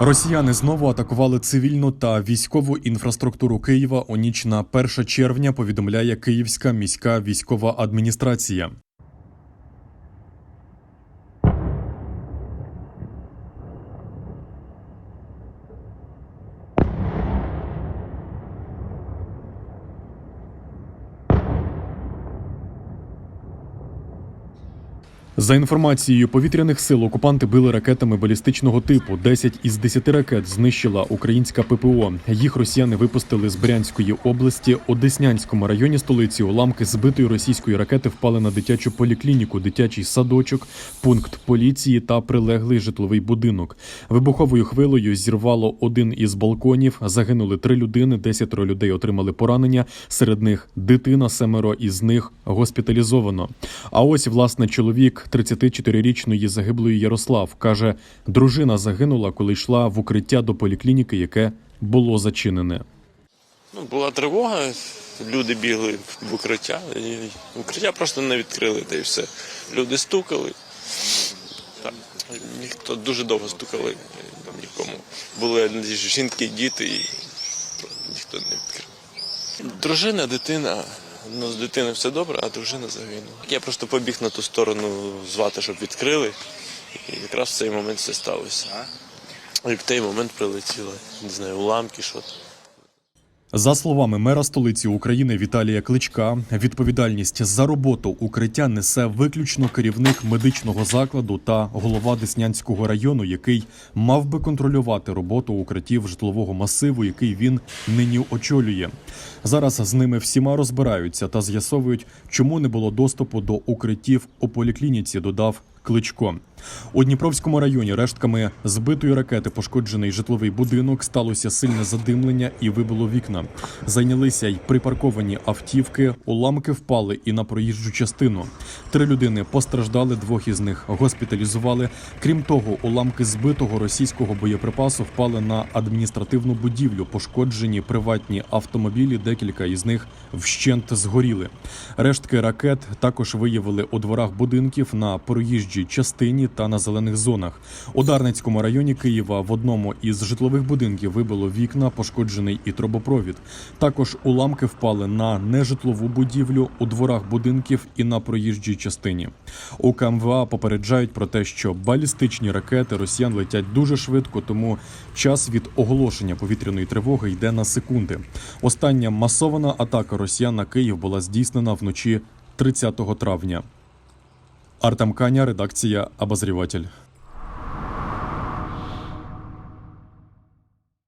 Росіяни знову атакували цивільну та військову інфраструктуру Києва у ніч на 1 червня. Повідомляє Київська міська військова адміністрація. За інформацією повітряних сил, окупанти били ракетами балістичного типу. 10 із 10 ракет знищила українська ППО. Їх росіяни випустили з Брянської області. У Деснянському районі столиці уламки збитої російської ракети впали на дитячу поліклініку, дитячий садочок, пункт поліції та прилеглий житловий будинок. Вибуховою хвилею зірвало один із балконів. Загинули три людини, десятеро людей отримали поранення. Серед них дитина, семеро із них госпіталізовано. А ось власне чоловік 34-річної загиблої Ярослав каже, дружина загинула, коли йшла в укриття до поліклініки, яке було зачинене. Ну, була тривога, люди бігли в укриття, і укриття просто не відкрили, та й все. Люди стукали. Так, ніхто дуже довго стукали, там нікому. Були жінки, діти, і ніхто не відкрив. Дружина, дитина. Ну, з дитиною все добре, а дружина загинула. Я просто побіг на ту сторону звати, щоб відкрили. І якраз в цей момент все сталося. І в той момент прилетіло, не знаю, уламки, що там. За словами мера столиці України Віталія Кличка, відповідальність за роботу укриття несе виключно керівник медичного закладу та голова Деснянського району, який мав би контролювати роботу укриттів житлового масиву, який він нині очолює. Зараз з ними всіма розбираються та з'ясовують, чому не було доступу до укриттів у поліклініці. Додав Кличко. У Дніпровському районі рештками збитої ракети пошкоджений житловий будинок, сталося сильне задимлення і вибило вікна. Зайнялися й припарковані автівки, уламки впали і на проїжджу частину. Три людини постраждали, двох із них госпіталізували. Крім того, уламки збитого російського боєприпасу впали на адміністративну будівлю. Пошкоджені приватні автомобілі, декілька із них вщент згоріли. Рештки ракет також виявили у дворах будинків на проїжджій частині та на зелених зонах. У Дарницькому районі Києва в одному із житлових будинків вибило вікна, пошкоджений і трубопровід. Також уламки впали на нежитлову будівлю у дворах будинків і на проїжджій частині. У КМВА попереджають про те, що балістичні ракети росіян летять дуже швидко, тому час від оголошення повітряної тривоги йде на секунди. Остання масована атака росіян на Київ була здійснена вночі 30 травня. Артем Каня, редакція Обозріватель.